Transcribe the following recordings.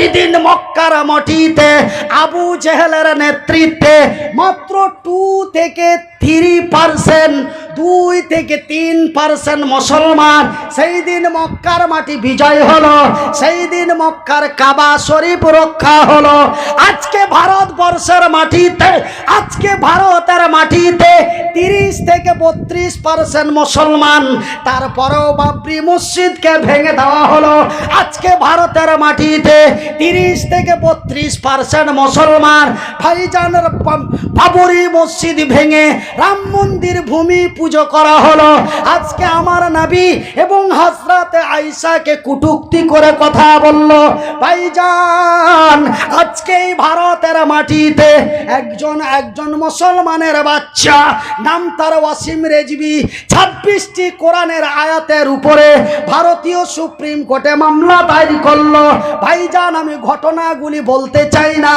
ওই দিন মক্কার মটিতে আবু জেহেলের নেতৃত্বে মাত্র টু থেকে থ্রি পার্সেন্ট দুই থেকে তিন পার্সেন্ট মুসলমান। সেই দিন মক্কার মাটি বিজয় হলো, সেই দিন মক্কার কাবা শরীফ রক্ষা হলো। আজকে ভারতবর্ষের মাটিতে, আজকে ভারতের মাটিতে তিরিশ থেকে বত্রিশ পার্সেন্ট মুসলমান। তারপরেও বাবরি মসজিদকে ভেঙে দেওয়া হলো। আজকে ভারতের মাটিতে তিরিশ থেকে বত্রিশ পার্সেন্ট মুসলমান। ভাইজানের বাবরি মসজিদ ভেঙে রাম মন্দির ভূমি পুজো করা হলো। আজকে আমার নবী এবং হজরতে আইসাকে কুটুক্তি করে কথা বলল, ভাইজান আজকে এই ভারতের মাটিতে একজন একজন মুসলমানের বাচ্চা, নাম তার ওয়াসিম রেজবি, ছাব্বিশটি কোরআনের আয়াতের উপরে ভারতীয় সুপ্রিম কোর্টে মামলা দায়ের করল। ভাইজান, আমি ঘটনাগুলি বলতে চাই না।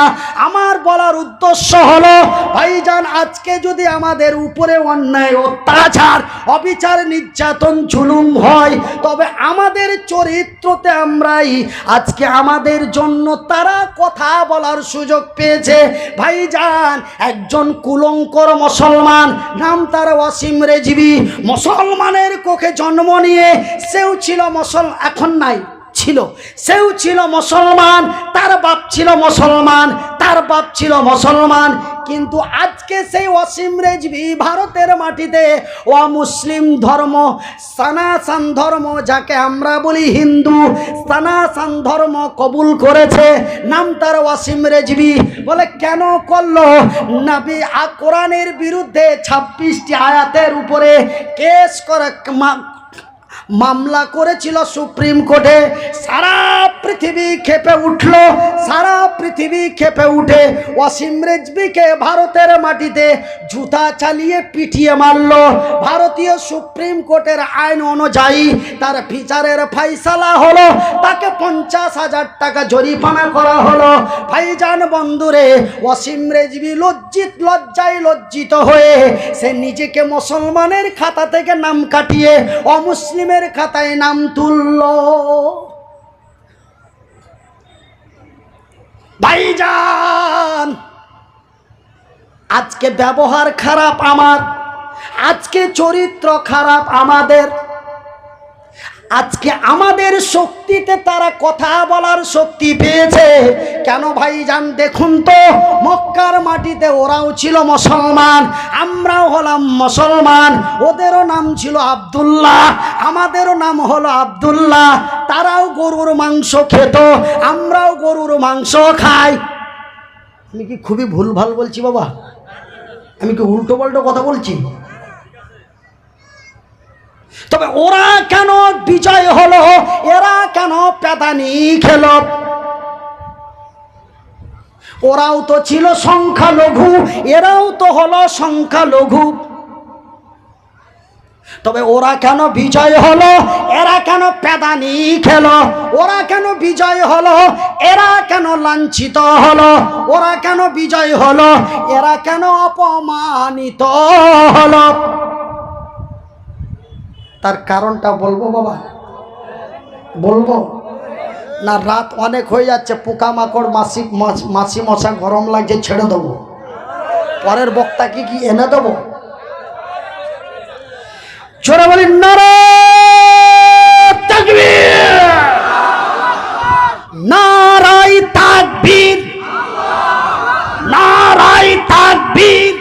আমার বলার উদ্দেশ্য হলো, ভাইজান, আজকে যদি আমাদের উপরে অন্যায় অত্যাচার অবিচার নির্যাতন জুলুম হয়। তবে আমাদের চরিত্রতে আমরাই, আজকে আমাদের জন্য তারা কথা বলার সুযোগ পেয়েছে। ভাই ভাইজান, একজন কুলঙ্কর মুসলমান, নাম তার ওয়াসিম রেজিবি। মুসলমানের কোখে জন্ম নিয়ে সেও ছিল মুসল, এখন নাই, ছিল। সেও ছিল মুসলমান, তার বাপ ছিল মুসলমান, তার বাপ ছিল মুসলমান। কিন্তু আজকে সেই অসীম রেজবি ভারতের মাটিতে ও মুসলিম ধর্ম, সনাতন ধর্ম যাকে আমরা বলি হিন্দু, সনাতন ধর্ম কবুল করেছে। নাম তার ওয়াসিম রেজবি। বলে, কেন করল? নবী কোরআনের বিরুদ্ধে ছাব্বিশটি আয়াতের উপরে কেস করে মামলা করেছিল সুপ্রিম কোর্টে। সারা পৃথিবী খেপে উঠল, সারা পৃথিবী খেপে উঠে। ওয়াসিম রেজবিকে ভারতের মাটিতে জুতা চালিয়ে পিটিয়ে মারল। ভারতীয় সুপ্রিম কোর্টের আইন অনুযায়ী তার বিচারের ফাইসালা হলো, তাকে পঞ্চাশ হাজার টাকা জরিমানা করা হলো। ভাইজান বন্ধুরে ওয়াসিম রেজবি লজ্জিত, লজ্জায় লজ্জিত হয়ে, সে নিজেকে মুসলমানের খাতা থেকে নাম কাটিয়ে অমুসলিমের খাতায় নাম তুলল। ভাইজান আজকে ব্যবহার খারাপ আমার আজকে চরিত্র খারাপ আমাদের। আজকে আমাদের শক্তিতে তারা কথা বলার শক্তি পেয়েছে। কেন ভাই যান, দেখুন তো, মক্কার মাটিতে ওরাও ছিল মুসলমান, আমরাও হলাম মুসলমান। ওদেরও নাম ছিল আব্দুল্লাহ, আমাদেরও নাম হলো আব্দুল্লাহ। তারাও গরুর মাংস খেত, আমরাও গরুর মাংস খাই। আমি কি খুবই ভুলভাল বলছি বাবা? আমি কি উল্টো পাল্টো কথা বলছি? তবে ওরা কেন বিজয় হলো? এরা কেন পেদানি খেল? ওরাও তো ছিল সংখ্যালঘু, এরাও তো হলো সংখ্যালঘু। তবে ওরা কেন বিজয় হলো? এরা কেন পেদানি খেল? ওরা কেন বিজয় হলো? এরা কেন লাঞ্ছিত হলো? ওরা কেন বিজয় হলো? এরা কেন অপমানিত হলো? তার কারণটা বলব বাবা? বলব? না, রাত অনেক হয়ে যাচ্ছে, পোকামাকড় মাসি মাছি মশা গরম লাগছে, ছেড়ে দেবো। পরের বক্তাকে কি এনে দেবো? জোরে বলি, নারে নারাই তাকবীর! নারাই তাকবীর!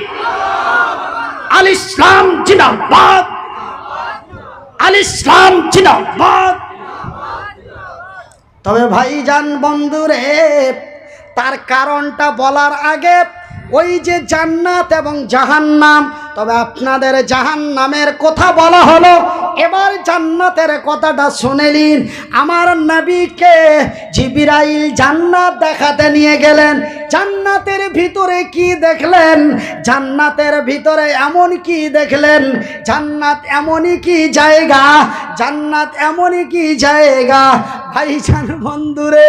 আল ইসলাম জিন্দাবাদ! জিন্দাবাদ তবে ভাইজান বন্ধুরে তার কারণটা বলার আগে ওই যে জান্নাত এবং জাহান্নাম তবে আপনাদের জাহান্নামের কথা বলা হলো এবার জান্নাতের কথাটা শুনেলিন আমার নবীকে জিবিরাইল জান্নাত দেখাতে নিয়ে গেলেন। জান্নাতের ভিতরে কি দেখলেন? জান্নাতের ভিতরে এমন কি দেখলেন? জান্নাত এমনই কি জায়গা? জান্নাত এমনই কি জায়গা? ভাইজান বন্ধুরে,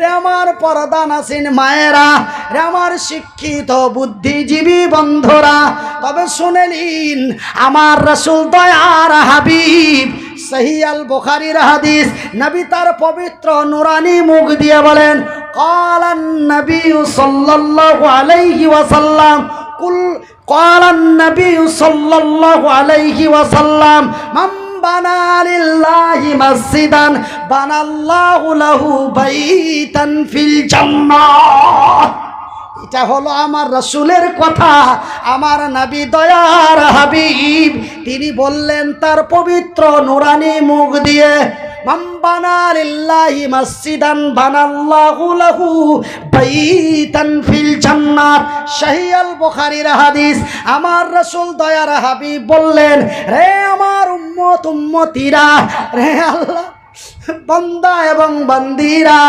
রে আমার পরদান আসিন মায়েরা, রে আমার শিক্ষিত বুদ্ধিজীবী বন্ধুরা, তবে শুনেলিন আমার রসুল দয়ার হাবিব সহি আল বুখারির হাদিস নবী তার পবিত্র নুরানি মুখ দিয়ে বলেন قال النبي صلى الله عليه وسلم قل قال النبي صلى الله عليه وسلم من بنى لله مسجدا بنى الله له بيتا في الجنة এটা হলো আমার রসুলের কথা। আমার নবী দয়ার হাবিব, তিনি বললেন, তার পবিত্র নুরানি মুখ দিয়ে লাহু হাদিস। আমার দয়ার হাবিব বললেন, রে আমার উম্মত, উম্মতিরা, রে আল্লাহ বান্দা এবং বান্দিরা,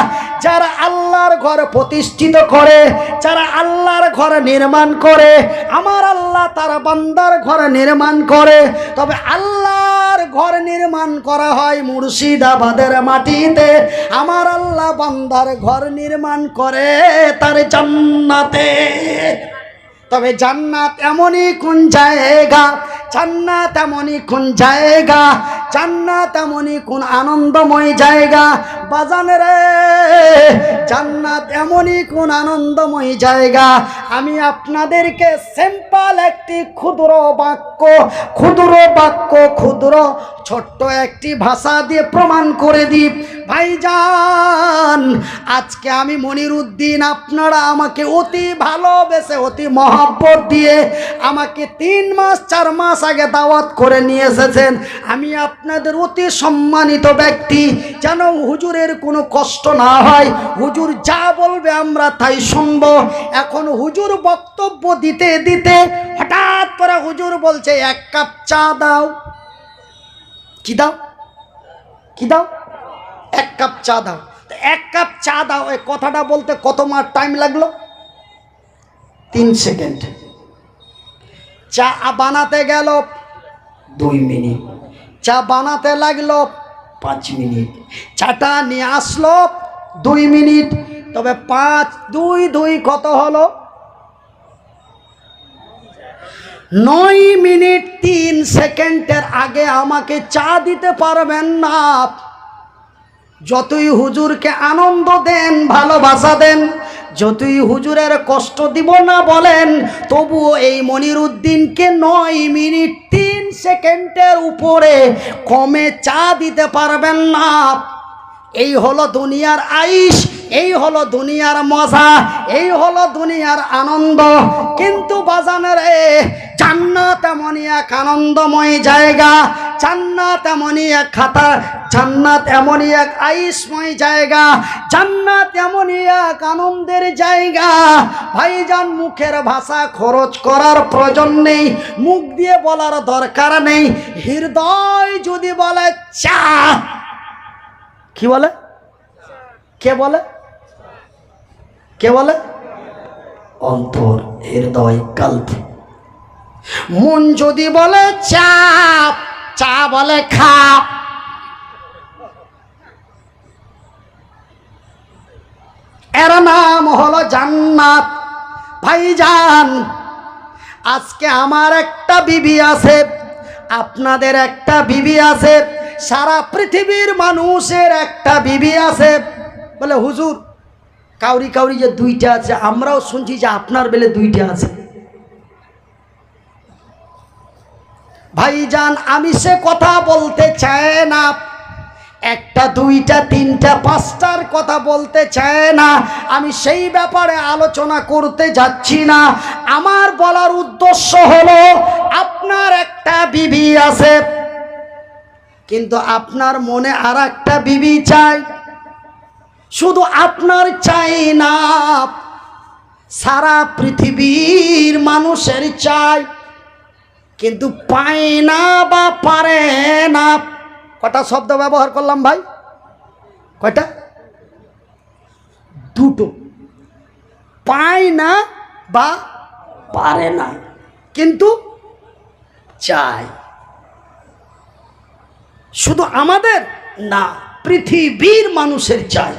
যারা আল্লাহর ঘর প্রতিষ্ঠিত করে, যারা আল্লাহর ঘর নির্মাণ করে, আমার আল্লাহ তার বান্দার ঘর নির্মাণ করে, তবে আল্লাহর ঘর নির্মাণ করা হয় মুর্শিদাবাদের মাটিতে। আমার আল্লাহ বান্দার ঘর নির্মাণ করে তার জান্নাতে। তবে জান্নাত এমনই কোন জায়গা, জান্নাত এমনই কোন জায়গা জান্নাত এমনই কোন আনন্দময় জায়গা বাজানে রে। জান্নাত এমনই কোন আনন্দময় জায়গা। আমি আপনাদেরকে সিম্পল একটি ক্ষুদ্র বাক্য ক্ষুদ্র বাক্য, ক্ষুদ্র, ছোট্ট একটি ভাষা দিয়ে প্রমাণ করে দিই। ভাইজান, আজকে আমি মনির উদ্দিন আপনারা আমাকে অতি ভালোবেসে, অতি মহব্বত দিয়ে আমাকে তিন মাস, চার মাস আগে দাওয়াত করে নিয়ে এসেছেন। আমি আপনাদের অতি সম্মানিত ব্যক্তি। যেন হুজুরের কোনো কষ্ট না হয়। হুজুর যা বলবে আমরা তাই শুনব। এখন হুজুর বক্তব্য দিতে দিতে হঠাৎ করে হুজুর বলছে, এক কাপ চা দাও। কি দাও? কি দাও? এক কাপ চা দাও। এক কাপ চা দাও, এই কথাটা বলতে কত মার টাইম লাগল? তিন সেকেন্ড। চা বানাতে গেল দুই মিনিট। চা বানাতে লাগল পাঁচ মিনিট। চাটা নিয়ে আসলো, দুই মিনিট। তবে পাঁচ, দুই দুই কত হলো? নয় মিনিট তিন সেকেন্ডের আগে আমাকে চা দিতে পারবেন না। যতই হুজুরকে আনন্দ দেন, ভালোবাসা দেন যতই হুজুরের কষ্ট দিব না বলেন, তবুও এই মনিরুদ্দিনকে নয় মিনিট তিন সেকেন্ডের উপরে কমে চা দিতে পারবেন না। এই হলো দুনিয়ার আইস, এই হলো দুনিয়ার মজা, এই হলো দুনিয়ার আনন্দ। কিন্তু বাজানের এ জান্নাত এমনই এক আনন্দময় জায়গা, জান্নাত এমনই এক খাতা, জান্নাত এমনই এক আইসময় জায়গা, জান্নাত এমনই এক আনন্দের জায়গা। ভাইজান মুখের ভাষা খরচ করার প্রয়োজন নেই, মুখ দিয়ে বলার দরকার নেই, হৃদয় যদি বলে চা। কি বলে? কে বলে? কে বলে? অন্তর, হৃদয়, কাল্প। মন যদি বলে চাপ চা বলে খাপ। এর নাম হলো জান্নাত। ভাইজান, আজকে আমার একটা বিবি আছে, আপনাদের একটা বিবি আছে, সারা পৃথিবীর মানুষের একটা বিবি আছে। বলে, হুজুর, কাউরি কাউরি যে দুইটা আছে, আমরাও শুনছি যে আপনার বেলে দুইটা আছে। ভাইজান, আমি সে কথা বলতে চাই না। একটা, দুইটা, তিনটা, পাঁচটার কথা বলতে চায় না। আমি সেই ব্যাপারে আলোচনা করতে যাচ্ছি না। আমার বলার উদ্দেশ্য হলো, আপনার একটা বিবি আছে। কিন্তু আপনার মনে আর একটা বিবি চাই। শুধু আপনার চাই না, সারা পৃথিবীর মানুষের চাই। কিন্তু পায় না বা পারে না কটা শব্দ ব্যবহার করলাম ভাই? কয়টা? দুটো। পায় না বা পারে না। কিন্তু চায়। শুধু আমাদের না, পৃথিবীর মানুষের চাই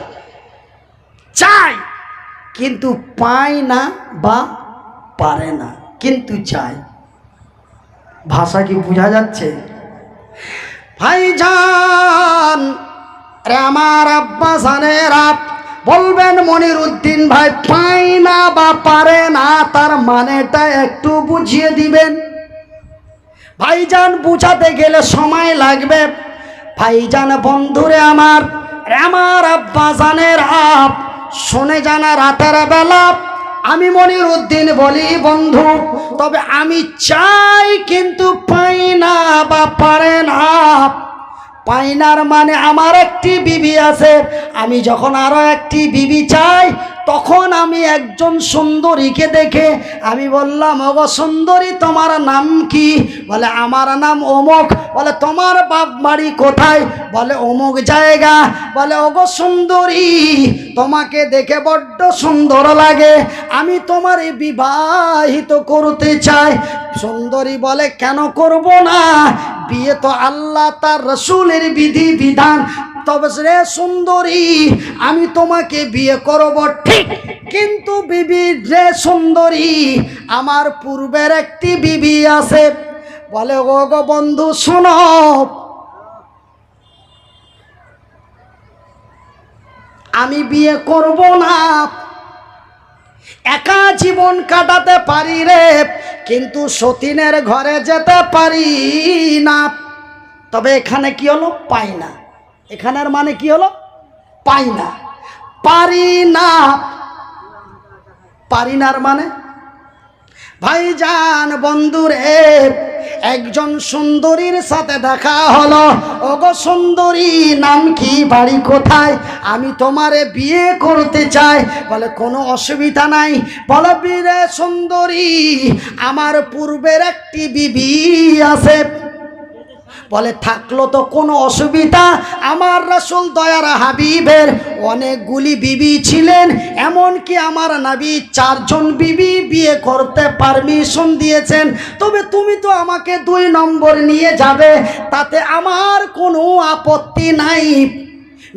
চাই কিন্তু পায় না বা পারে না, কিন্তু চাই ভাষা কি বোঝা যাচ্ছে? ভাইজান রে আমার আব্বা বলবেন মনির উদ্দিন ভাই, পাই না বা পারে না, তার মানেটা একটু বুঝিয়ে দিবেন। ভাইজান বুঝাতে গেলে সময় লাগবে। ভাইজান বন্ধুরে আমার আমার আব্বা জানের আপ, শোনে জানা রাতের বেলা। আমি মনির উদ্দিন বলি, বন্ধু, তবে আমি চাই কিন্তু পাই না বা পারে না। পাইনার মানে আমার একটি বিবি আছে, আমি যখন আরও একটি বিবি চাই তখন আমি একজন সুন্দরীকে দেখে আমি বললাম, ওগো সুন্দরী, তোমার নাম কি? বলে, আমার নাম অমুক। বলে, তোমার বাপ বাড়ি কোথায়? বলে, অমুক জায়গা। বলে, ওগো সুন্দরী, তোমাকে দেখে বড্ড সুন্দর লাগে। আমি তোমার বিবাহিত করতে চাই। সুন্দরী বলে, কেন করব না? বিয়ে তো আল্লাহ তার রসুলের বিধি বিধান। তবে রে সুন্দরী, আমি তোমাকে বিয়ে করব ঠিক। কিন্তু বিবি, রে সুন্দরী, আমার পূর্বের একটি বিবি আছে। বলে ও গো বন্ধু, শোনো। আমি বিয়ে করব না। একা জীবন কাটাতে পারি রে, কিন্তু সতীনের ঘরে যেতে পারি না। তবে এখানে কি হলো? পাই না। এখানের মানে কি হলো? পাই না। পারি না। পারি নার মানে? ভাইজান বন্ধুরে একজন সুন্দরীর সাথে দেখা হলো। ওগো সুন্দরী, নাম কি, বাড়ি কোথায়? আমি তোমারে বিয়ে করতে চাই। বলে, কোনো অসুবিধা নাই। বলে, বীরে সুন্দরী, আমার পূর্বের একটি বিবি আছে। বলে, থাকল তো কোনো অসুবিধা? আমার রাসুল দয়ার হাবিবের অনেকগুলি বিবি ছিলেন, এমনকি আমার নাবি চারজন বিবি বিয়ে করতে পারমিশন দিয়েছেন। তবে তুমি তো আমাকে দুই নম্বর নিয়ে যাবে, তাতে আমার কোনো আপত্তি নাই।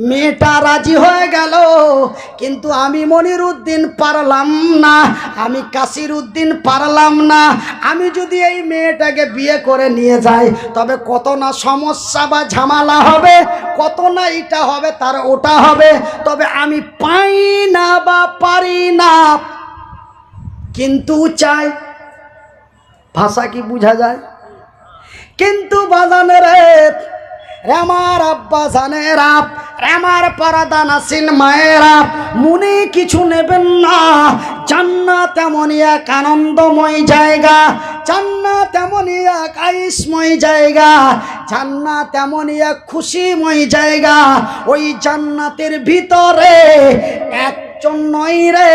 মেয়েটা রাজি হয়ে গেল। কিন্তু আমি মনির উদ্দিন পারলাম না, আমি কাসির উদ্দিন পারলাম না। আমি যদি এই মেয়েটাকে বিয়ে করে নিয়ে যাই, তবে কত না সমস্যা বা ঝামেলা হবে, কত না এটা হবে, তার ওটা হবে। তবে আমি পাই না বা পারি না, কিন্তু চাই। ভাষা কি বোঝা যায়? কিন্তু বাজানের রে আমার আব্বা জানেরা আমার পারাদান আসিন মায়েরা, মনে কিছু নেবেন না। জান্নাত এমনই এক আনন্দময় জায়গা, জান্নাত এমনই এক আইসময় জায়গা, জান্নাত এমনই এক খুশিময় জায়গা। ওই জান্নাতের ভিতরে একজন নয় রে,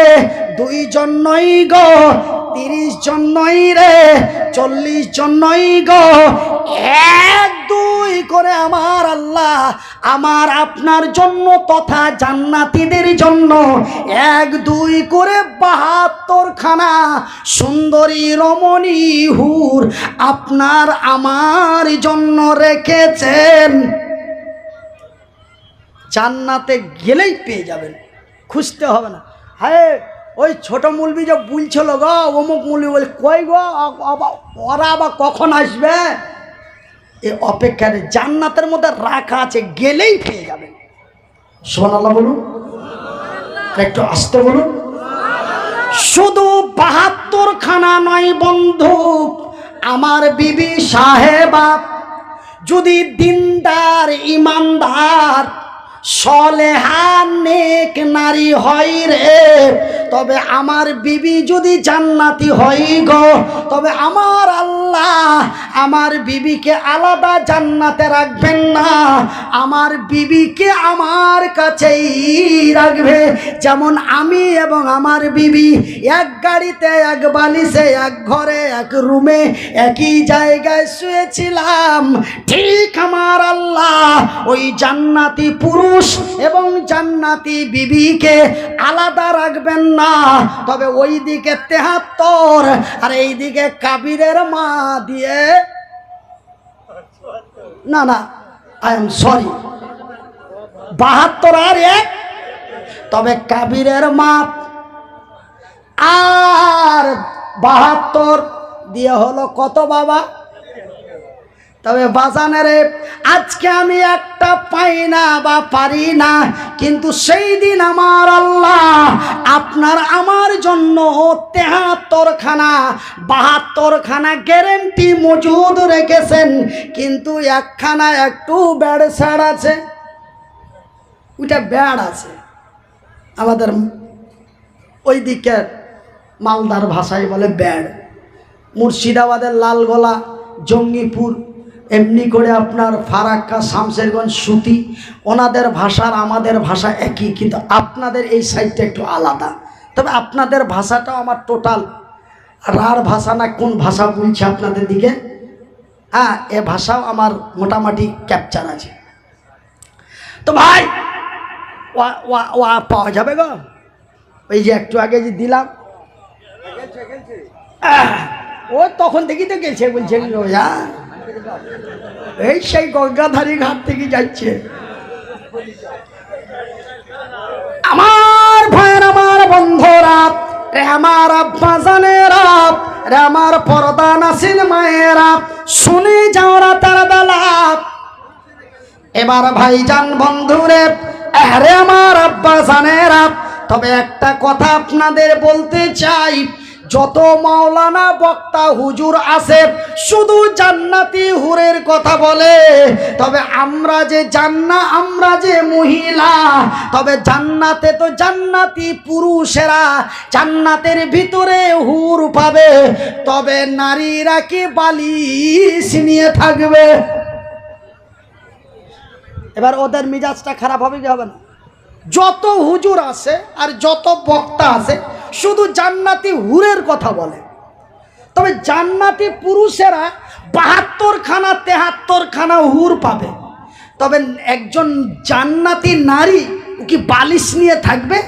দুইজন নয় গো তিরিশ জন নয় রে চল্লিশ জন নয় গো, এক দুই করে আমার আল্লাহ, আমার আপনার জন্য তথা জান্নাতীদের জন্য এক, দুই করে বাহাত্তর খানা সুন্দরী রমণী হুর আপনার আমার জন্য রেখেছেন। জান্নাতে গেলেই পেয়ে যাবেন, খুঁজতে হবে না। হ্যাঁ ওই ছোট মুলবি যে বলছিল গো, অমুক মুলবি বলে, কই গো ওরা আবার কখন আসবে? এ অপেক্ষার জান্নাতের মধ্যে রাখা আছে, গেলেই পেয়ে যাবেন। সোনাল্লাহ বলুন। একটু আসতে বলুন। শুধু বাহাত্তর খানা নয় বন্ধু, আমার বিবি সাহেবা, যদি দিনদার, ইমানদার সলেহান নেক নারী হয় রে। তবে আমার বিবি যদি জান্নাতি হয় গো, তবে আমার আল্লাহ আমার বিবিকে আলাদা জান্নাতে রাখবেন না। আমার বিবিকে আমার কাছেই রাখবে। যেমন আমি এবং আমার বিবি এক গাড়িতে, এক বালিশে, এক ঘরে, এক রুমে, একই জায়গায় শুয়েছিলাম। ঠিক আমার আল্লাহ ওই জান্নাতি পুরুষ এবং জান্নাতি বিবিকে আলাদা রাখবেন না। তবে ওই দিকে তেহাত্তর, আর এই দিকে কাবিরের মা দিয়ে না না আই এম সরি বাহাত্তর আর এক, তবে কাবিরের মাপ আর বাহাত্তর দিয়ে হলো কত বাবা? তবে বাজানেরে আজকে আমি একটা পাই না বা পারি না, কিন্তু সেই দিন আমার আল্লাহ আপনার আমার জন্য তেহাত্তর খানা বাহাত্তর খানা গ্যারেন্টি মজুদ রেখেছেন, কিন্তু একখানা একটু ব্যাড স্যাড আছে। ওইটা ব্যাড আছে। আমাদের ওই দিকের মালদার ভাষায় বলে ব্যাড। মুর্শিদাবাদের লালগোলা, জঙ্গিপুর এমনি করে আপনার ফারাক্কা শামশেরগঞ্জ সুতি, ওনাদের ভাষার আমাদের ভাষা একই, কিন্তু আপনাদের এই সাইডটা একটু আলাদা। তবে আপনাদের ভাষাটাও আমার টোটাল রার ভাষা না কোন ভাষা বলছে আপনাদের দিকে? হ্যাঁ এ ভাষাও আমার মোটামুটি ক্যাপচার আছে। তো ভাই, ওয়া ওয়া ওয়া পাওয়া যাবে গো। ওই যে একটু আগে যে দিলাম। ও তখন দেখি তো গেছে, বলছে রোজা এই সেই গঙ্গাধারী ঘাট থেকে যাচ্ছে। আমার ভাইয়ের আমার বন্ধুরা রে আমার আব্বা জানেরা রে আমার পর্দা নাসিন মায়েরা শুনে যাও রাতের বেলা। এবার ভাইজান বন্ধুরে আরে আমার আব্বা জানেরা তবে একটা কথা আপনাদের বলতে চাই যত মাওলানা বক্তা হুজুর আছে, শুধু জান্নাতি হুরের কথা বলে। তবে আমরা যে জান্না, আমরা যে মহিলা, তবে জান্নাতে তো জান্নাতি পুরুষেরা জান্নাতের ভিতরে হুর পাবে, তবে নারীরা কি বালিশ নিয়ে থাকবে? এবার ওদের মিজাজটা খারাপ হবে কি হবে না? যত হুজুর আছে আর যত বক্তা আছে শুধু জান্নাতি হুরের কথা বলে। তবে জান্নাতি পুরুষেরা বাহাত্তর খানা তেহাত্তর খানা হুর পাবে। তবে একজন জান্নাতি নারী ও কি বালিশ নিয়ে থাকবে?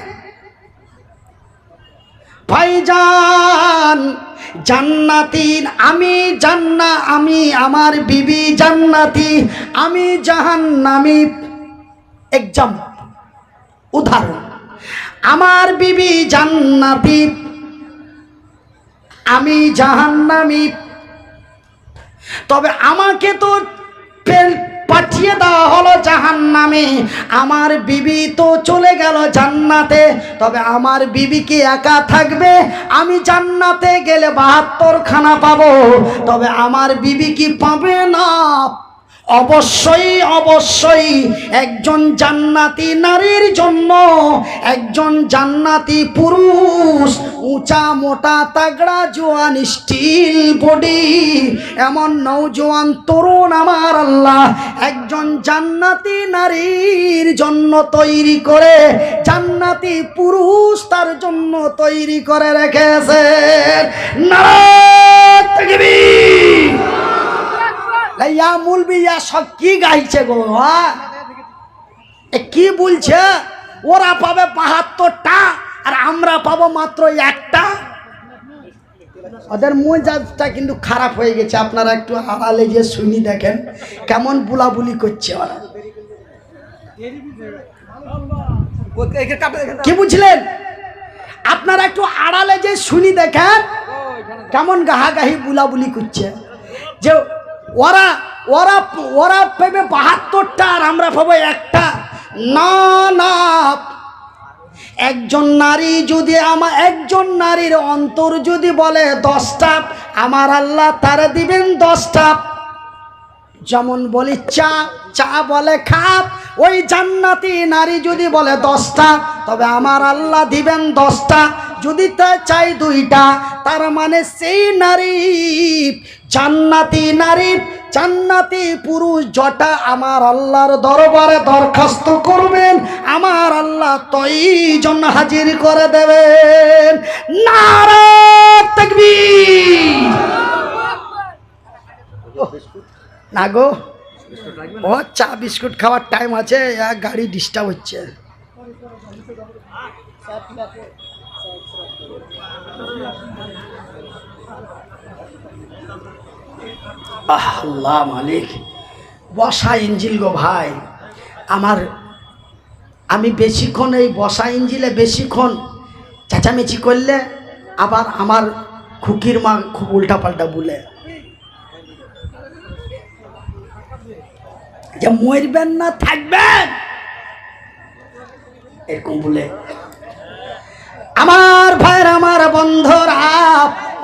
ভাইজান জান্নাতি আমি জান্না, আমি আমার বিবি জান্নাতি, আমি জাহান্নামি। এক্সাম উদাহরণ। আমার বিবি জান্নাতি। আমি জাহান্নামি। তবে আমাকে তো পাঠিয়ে দেওয়া হলো জাহান্নামে। আমার বিবি তো চলে গেল জান্নাতে। তবে আমার বিবি কি একা থাকবে? আমি জান্নাতে গেলে বাহাত্তর খানা পাবো। তবে আমার বিবি কি পাবে না? অবশ্যই অবশ্যই একজন জান্নাতি নারীর জন্য একজন জান্নাতি পুরুষ, উঁচা, মোটা, তাগড়া, জোয়ান, স্টিল বডি, এমন নৌজোয়ান তরুণ আমার আল্লাহ। একজন জান্নাতি নারীর জন্য তৈরি করে, জান্নাতি পুরুষ তার জন্য তৈরি করে রেখেছেন। নারায়ণ তাকবীর। ইয়া মুলবি, ইয়া সব কি গাইছে গো হ্যাঁ? এ কি বলছে? ওরা পাবে বাহাত্তরটা, আর আমরা পাবো মাত্র একটা। ওদের মেজাজটা কিন্তু খারাপ হয়ে গেছে। আপনারা একটু আড়ালে যে শুনি দেখেন, কেমন বুলাবুলি করছে ওরা। কি বুঝলেন? আপনারা একটু আড়ালে যে শুনি দেখেন, কেমন গাহাগাহি বুলাবুলি করছে। যে ওরা ওরা ওরা পাবে বাহাত্তরটা আর আমরা পাবো একটা। না না। একজন নারী যদি আমার, একজন নারীর অন্তর যদি বলে দশটা, আমার আল্লাহ তারা দিবেন দশটা। যেমন বলি চা চা বলে খাপ ওই জান্নাতি নারী যদি বলে দশটা, তবে আমার আল্লাহ দিবেন দশটা। যদি তা চাই দুইটা, তার মানে সেই নারী, জান্নাতি নারী, জান্নাতি পুরুষ জটা আমার আল্লাহর দরবারে দরখাস্ত করবেন, আমার আল্লাহ তৈজন হাজির করে দেবেন। নারা না গো, ও চা বিস্কুট খাওয়ার টাইম আছে গাড়ি ডিস্টার্ব হচ্ছে। আল্লাহ মালিক, বসা ইঞ্জিল গো ভাই। আমার, আমি বেশিক্ষণ এই বসা ইঞ্জিলে বেশিক্ষণ চেঁচামেচি করলে আবার আমার খুকির মা খুব উল্টাপাল্টা বলে। যে মরবেন না, থাকবেন। এরকম বলে। আমার ভাইয়ের, আমার বন্ধুরা,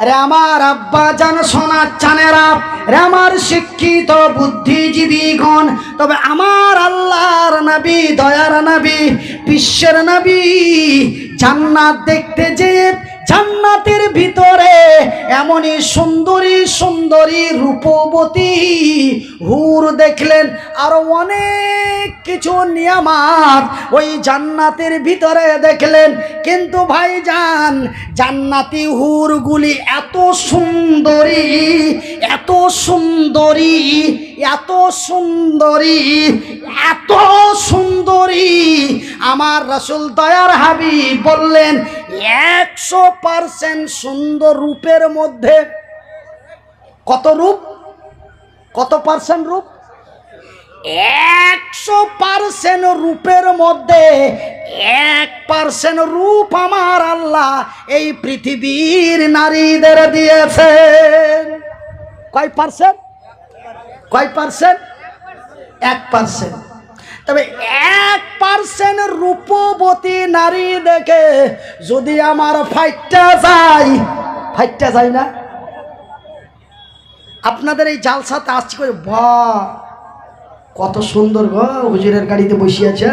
রে আমার আব্বা জান সোনার চানেরা, রে আমার শিক্ষিত বুদ্ধিজীবীগণ, তবে আমার আল্লাহর নবী, দয়ার নবী, বিশ্বের নাবি, জান্নাত দেখতে যে জান্নাতের ভিতরে এমনই সুন্দরী সুন্দরী রূপবতী হুর দেখলেন আরও অনেক কিছু নিয়ামাত ওই জান্নাতের ভিতরে দেখলেন। কিন্তু ভাইজান, জান্নাতি হুরগুলি এত সুন্দরী এত সুন্দরী এত সুন্দরী এত সুন্দরী। আমার রসুল দয়ার হাবি বললেন, একশো পার্সেন্ট সুন্দর রূপের মধ্যে কত রূপ? কত পার্সেন্ট রূপ? একশো পার্সেন্ট রূপের মধ্যে এক পার্সেন্ট রূপ আমার আল্লাহ এই পৃথিবীর নারীদের দিয়েছেন। কয় পার্সেন্ট কয় পার্সেন্ট এক পার্সেন্ট তবে এক পার্সেন্ট রূপবতী নারী দেখে যদি আমার ফাইটটা যায় ফাইটটা যায় না? আপনাদের এই জালসাতে আসছি করে বা কত সুন্দর গো, হুজুরের গাড়িতে বসিয়েছে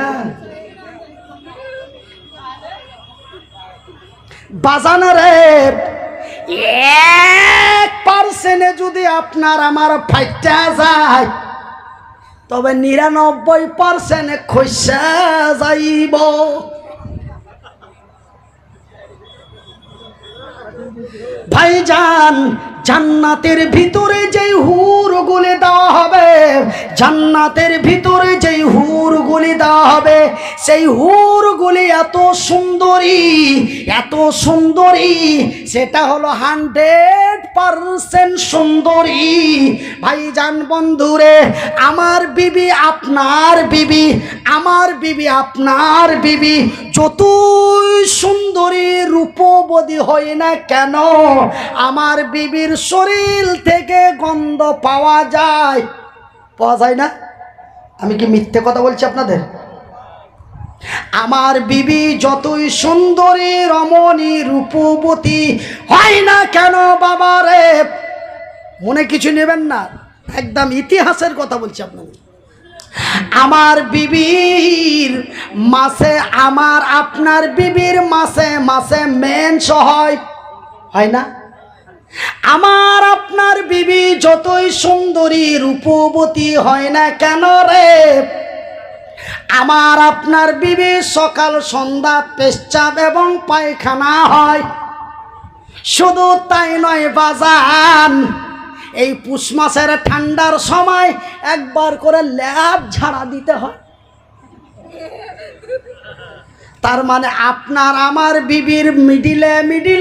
বাজানো রে, এক পার্সেন্টে যদি আপনার আমার ফাইটটা যায় তবে নিরানব্বই পার্সেন্ট খসা যাইব। ভাইজান জান্নাতের ভিতরে যেই হুর গুলি দেওয়া হবে, জান্নাতের ভিতরে যেই হুর গুলি দেওয়া হবে, সেই হুর গুলি এত সুন্দরী এত সুন্দরী, সেটা হলো হান্ড্রেড পারসেন্ট সুন্দরী। ভাইজান বন্ধুরে, আমার বিবি আপনার বিবি, আমার বিবি আপনার বিবি, যতই সুন্দরী রূপবতী হয় না কেন, আমার বিবির শরীর থেকে গন্ধ পাওয়া যায়। পাওয়া যায় না? আমি কি মিথ্যে কথা বলছি আপনাদের? আমার বিবি যতই সুন্দরী, রমণী, রূপবতী, হয় না কেন বাবা রে মনে কিছু নেবেন না? একদম ইতিহাসের কথা বলছি আপনাদের। আমার বিবির মাসে, আমার আপনার বিবির মাসে মাসে মেন হয়। হয় না? আমার আপনার বিবি যতই সুন্দরী, রূপবতী হয় না কেন রে? আমার আপনার বিবি সকাল, সন্ধ্যা পেশাব এবং পায়খানা হয়। শুধু তাই নয়, বাজান, এই পুষ মাসের ঠান্ডার সময় একবার করে ল্যাব ঝাড়া দিতে হয়। তার মানে আপনার আমার বিবির মিডিলে মিডিলে